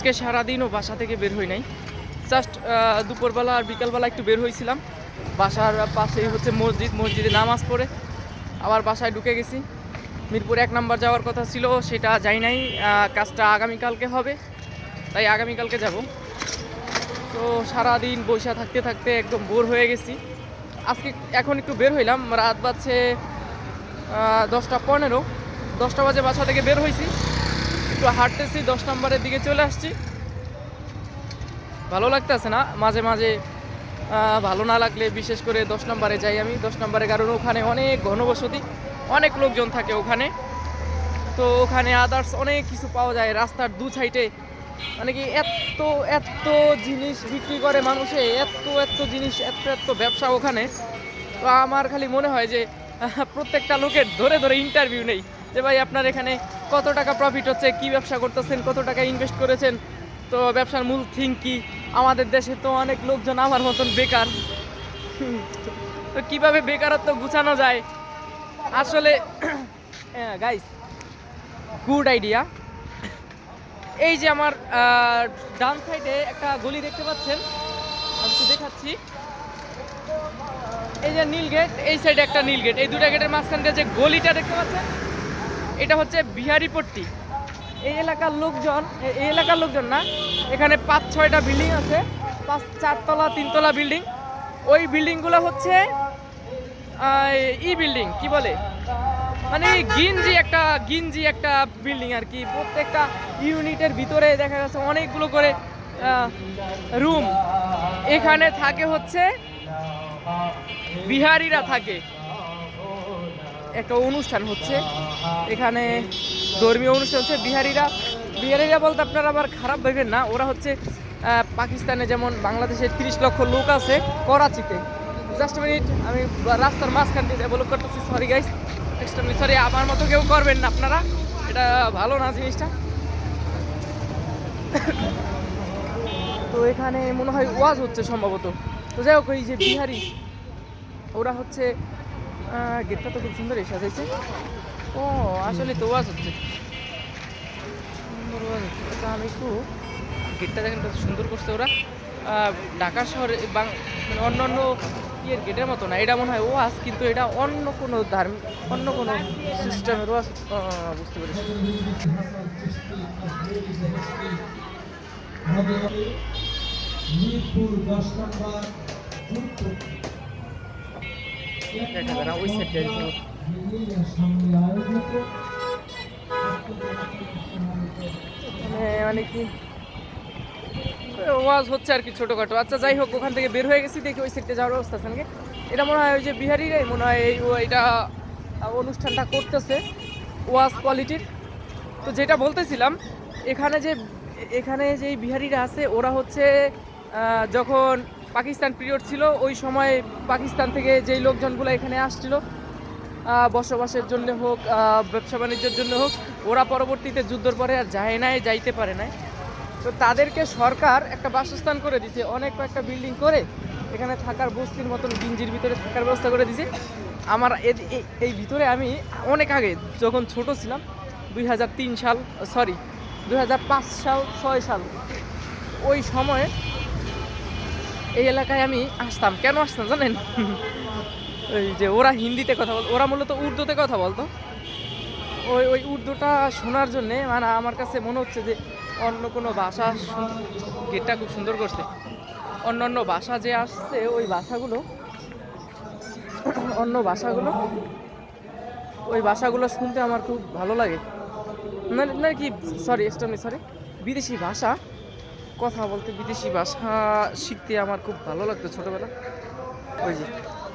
আজকে সারাদিনও বাসা থেকে বের হই নাই। জাস্ট দুপুরবেলা আর বিকালবেলা একটু বের হয়েছিলাম বাসার পাশেই হচ্ছে মসজিদ, মসজিদে নামাজ পড়ে। আবার বাসায় ঢুকে গেছি। মিরপুর এক নাম্বার যাওয়ার কথা ছিল, সেটা যাই নাই। কাজটা আগামীকালকে হবে, তাই আগামীকালকে যাব। তো সারাদিন বৈশা থাকতে থাকতে একদম বোর হয়ে গেছি। আজকে এখন একটু বের হইলাম, রাত বাজছে দশটা পনেরো। দশটা বাজে বাসা থেকে বের হয়েছি একটু হাঁটতেছি, দশ নম্বরের দিকে চলে আসছি। ভালো লাগতেছে না? মাঝে মাঝে ভালো না লাগলে বিশেষ করে দশ নম্বরে যাই আমি। দশ নম্বরে কারণ ওখানে অনেক ঘনবসতি, অনেক লোকজন থাকে ওখানে। তো ওখানে আদার্স অনেক কিছু পাওয়া যায় রাস্তার দু সাইডে মানে কি এত এত জিনিস বিক্রি করে মানুষে, এত এত জিনিস, এত এত ব্যবসা ওখানে। তো আমার খালি মনে হয় যে প্রত্যেকটা লোকের ধরে ধরে ইন্টারভিউ নেই। যে ভাই আপনার এখানে কত টাকা প্রফিট হচ্ছে, কি ব্যবসা করতেছেন, কত টাকা ইনভেস্ট করেছেন? তো ব্যবসার মূল থিং কি? আমাদের দেশে তো অনেক লোকজন আমার মতন বেকার। তো কীভাবে বেকারত্ব গুছানো যায়? আসলে গাইস গুড আইডিয়া এই যে আমার ডান সাইডে একটা গলি দেখতে পাচ্ছেন? আমি তো দেখাচ্ছি। এই যে নীল গেট এই সাইডে একটা নীল গেট এই দুটা গেটের মাঝখান দিয়ে যে গলিটা দেখতে পাচ্ছেন? এটা হচ্ছে বিহারিপট্টি এই এলাকার লোকজন, এই এলাকার লোকজন না, এখানে পাঁচ, ছয়টা বিল্ডিং আছে, পাঁচ, চারতলা, তিনতলা বিল্ডিং। ওই বিল্ডিংগুলো হচ্ছে ই বিল্ডিং, কি বলে? মানে গিঞ্জি একটা গিঞ্জি একটা বিল্ডিং আর কি। প্রত্যেকটা ইউনিটের ভিতরে দেখা যাচ্ছে অনেকগুলো করে রুম। এখানে থাকে হচ্ছে, বিহারিরা থাকে। একটা অনুষ্ঠান হচ্ছে। এখানে ধর্মীয় অনুষ্ঠান হচ্ছে বিহারিরা। বিহারিরা বলতে আপনারা আবার খারাপ ভাবেন না, ওরা হচ্ছে পাকিস্তানে যেমন বাংলাদেশে তিরিশ লক্ষ লোক আছে করাচিতে। জাস্ট মিনিট আমি রাস্তার মাঝখান দিয়ে ডেভেলপ করতেছি সরি গাইস মিনিট সরি আমার মতো কেউ করবেন না আপনারা। এটা ভালো না জিনিসটা। তো এখানে মনে হয় ওয়াজ হচ্ছে সম্ভবত। তো যাই হোক, এই যে বিহারি, ওরা হচ্ছে গেটটা তো খুব সুন্দর সাজাইছে। ও আসলে তো ওয়াজ হচ্ছে। সুন্দর ওয়াজ হচ্ছে। আচ্ছা আমি একটু গেটটা দেখেন কত সুন্দর করছে ওরা। ঢাকা শহরে বাং মানে অন্য অন্য ইয়ের গেটের মতো না। এটা মনে হয় ওয়াজ কিন্তু এটা অন্য কোনো ধার্মিক অন্য কোনো সিস্টেমের ওয়াজ। বুঝতে পেরেছি। মিরপুর দশ নম্বর দেখা যায় না ওই সাইডটা মানে কি? ওয়াজ হচ্ছে আর কি ছোটোখাটো। আচ্ছা যাই হোক, ওখান থেকে বের হয়ে গেছি, দেখি ওই সাইডে যাওয়ার আছে নাকি? এটা মনে হয় ওই যে বিহারিরাই মনে হয় এই এটা অনুষ্ঠানটা করতেছে, ওয়াজ কোয়ালিটির। তো যেটা বলতেছিলাম, এখানে যে এখানে যে বিহারিরা আছে, ওরা হচ্ছে যখন পাকিস্তান পিরিয়ড ছিল, ওই সময় পাকিস্তান থেকে যেই লোকজনগুলো এখানে আসছিল বসবাসের জন্য হোক ব্যবসা বাণিজ্যের জন্য হোক, ওরা পরবর্তীতে যুদ্ধর পরে আর যায় নাই, যাইতে পারে নাই। তো তাদেরকে সরকার একটা বাসস্থান করে দিছে, অনেক কয়েকটা বিল্ডিং করে এখানে থাকার বস্তির মতন গিঞ্জির ভিতরে থাকার ব্যবস্থা করে দিছে। আমার এই ভিতরে আমি অনেক আগে যখন ছোট ছিলাম, দুই হাজার তিন সাল সরি দুই হাজার পাঁচ সাল, ছয় সাল, ওই সময়ে এই এলাকায় আমি আসতাম। কেন আসতাম জানেন? ওই যে ওরা হিন্দিতে কথা বলতো ওরা মূলত উর্দুতে কথা বলতো। ওই ওই উর্দুটা শোনার জন্যে মানে আমার কাছে মনে হচ্ছে যে অন্য কোনো ভাষা গেটটা খুব সুন্দর করছে। অন্য অন্য ভাষা যে আসছে, ওই ভাষাগুলো, অন্য ভাষাগুলো, ওই ভাষাগুলো শুনতে আমার খুব ভালো লাগে। না না কি সরি এক্সট্রামি সরি বিদেশি ভাষা, কথা বলতে বিদেশি ভাষা শিখতে আমার খুব ভালো লাগতো ছোটোবেলা। ওই যে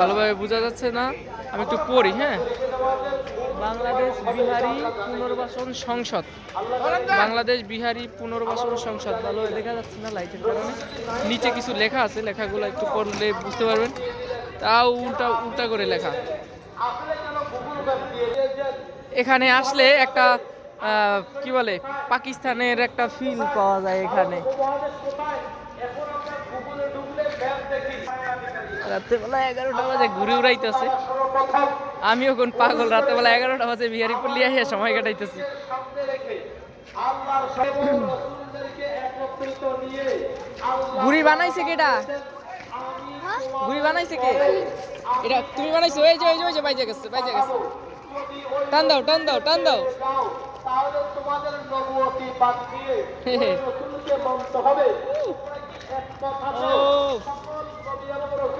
ভালোভাবে বোঝা যাচ্ছে না। আমি একটু পড়ি হ্যাঁ? বাংলাদেশ বিহারি পুনর্বাসন সংসদ। বাংলাদেশ বিহারি পুনর্বাসন সংসদ। ভালো দেখা যাচ্ছে না লাইটের কারণে। নিচে কিছু লেখা আছে, লেখাগুলো একটু পড়লে বুঝতে পারবেন। তাও উল্টা উল্টা করে লেখা। এখানে আসলে একটা কি বলে, পাকিস্তানের একটা ফিল পাওয়া যায় এখানে। রাত্রেবেলা এগারোটা বাজে, ঘুরে উড়াইতেছে। আমিও কোন পাগল, রাত্রেবেলা এগারোটা বাজে বিহারি পল্লি আসে সময় কাটাইতেছি। ঘুড়ি বানাইছে কেটা ঘুড়ি বানাইছে কে? এটা তুমি বানাইছো? এই যে এই যে, বাইজে গেছে বাইজে গেছে। টান দাও টান দাও টান দাও। তাহলে তোমাদের নবুয়তি বাদ দিয়ে। রসুলকে মানতে হবে। এক কথা সকল নবী এবং